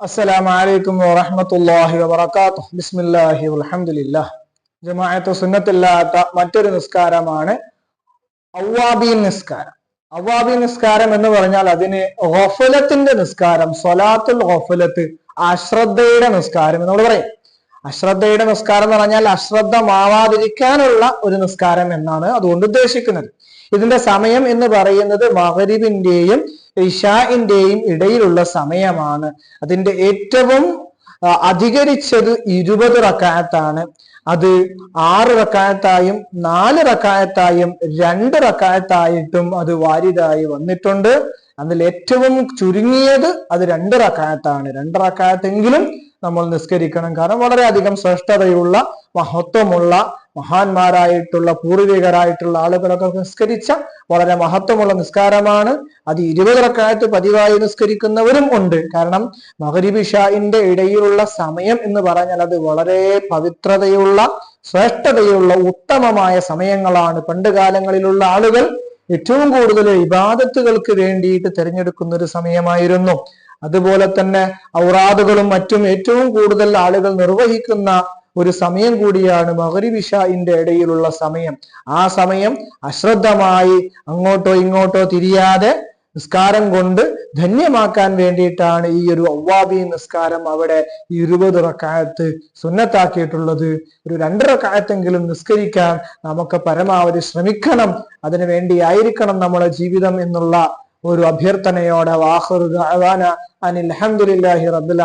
അസ്സലാമു അലൈക്കും വറഹ്മത്തുള്ളാഹി വബറകാതുഹു. ബിസ്മില്ലാഹി വൽഹംദുലില്ലാഹ്. ജമാഅത്ത് സുന്നത്തില്ലാത്ത മറ്റൊരു നിസ്കാരമാണ് അവ്വാബീൻ നിസ്കാരം. അവ്വാബി നിസ്കാരം എന്ന് പറഞ്ഞാൽ അതിന് ഗഫലത്തിന്റെ നിസ്കാരം സ്വലാത്തുൽ ഗഫലത്ത് അശ്രദ്ധയുടെ നിസ്കാരം എന്ന് നമ്മൾ പറയും. അശ്രദ്ധയുടെ നിസ്കാരം എന്ന് പറഞ്ഞാൽ അശ്രദ്ധമാവാതിരിക്കാനുള്ള ഒരു നിസ്കാരം എന്നാണ് അതുകൊണ്ട് ഉദ്ദേശിക്കുന്നത്. ഇതിന്റെ സമയം എന്ന് പറയുന്നത് മഹരിബിന്റെയും ഇഷാഇന്റെയും ഇടയിലുള്ള സമയമാണ്. അതിന്റെ ഏറ്റവും അധികരിച്ചത് ഇരുപത് റക്കായത്താണ്. അത് ആറ് റക്കായത്തായും നാല് റക്കായത്തായും രണ്ട് റക്കായത്തായിട്ടും അത് വാരിതായി വന്നിട്ടുണ്ട്. അതിൽ ഏറ്റവും ചുരുങ്ങിയത് അത് രണ്ട് റക്കായത്താണ്. രണ്ട് റക്കായത്തെങ്കിലും നമ്മൾ നിസ്കരിക്കണം. കാരണം വളരെയധികം ശ്രേഷ്ഠതയുള്ള മഹത്വമുള്ള മഹാന്മാരായിട്ടുള്ള പൂർവികരായിട്ടുള്ള ആളുകളൊക്കെ നിസ്കരിച്ച വളരെ മഹത്വമുള്ള നിസ്കാരമാണ്. അത് ഇരുപത് റക്കായത്ത് പതിവായി നിസ്കരിക്കുന്നവരും ഉണ്ട്. കാരണം മഹരിബ് ഇഷാഇന്റെ ഇടയിലുള്ള സമയം എന്ന് പറഞ്ഞാൽ അത് വളരെ പവിത്രതയുള്ള ശ്രേഷ്ഠതയുള്ള ഉത്തമമായ സമയങ്ങളാണ്. പണ്ട് കാലങ്ങളിലുള്ള ആളുകൾ ഏറ്റവും കൂടുതൽ ഇബാദത്തുകൾക്ക് വേണ്ടിയിട്ട് തിരഞ്ഞെടുക്കുന്ന ഒരു സമയമായിരുന്നു. അതുപോലെ തന്നെ ഔറാദുകളും മറ്റും ഏറ്റവും കൂടുതൽ ആളുകൾ നിർവഹിക്കുന്ന ഒരു സമയം കൂടിയാണ് മകരിവിഷായിന്റെ ഇടയിലുള്ള സമയം. ആ സമയം അശ്രദ്ധമായി അങ്ങോട്ടോ ഇങ്ങോട്ടോ തിരിയാതെ നിസ്കാരം കൊണ്ട് ധന്യമാക്കാൻ വേണ്ടിയിട്ടാണ് ഈ ഒരു ഔവാബി നിസ്കാരം അവിടെ ഇരുപത് റക്കായത്ത് സുന്നത്താക്കിയിട്ടുള്ളത്. ഒരു രണ്ടര റക്കായത്തെങ്കിലും നിസ്കരിക്കാൻ നമുക്ക് പരമാവധി ശ്രമിക്കണം. അതിനു വേണ്ടിയായിരിക്കണം നമ്മുടെ ജീവിതം എന്നുള്ള ഒരു അഭ്യർത്ഥനയോടെ വാഹുറു ദഅവാന അനിൽ ഹംദുലില്ലാഹി റബ്ബിൽ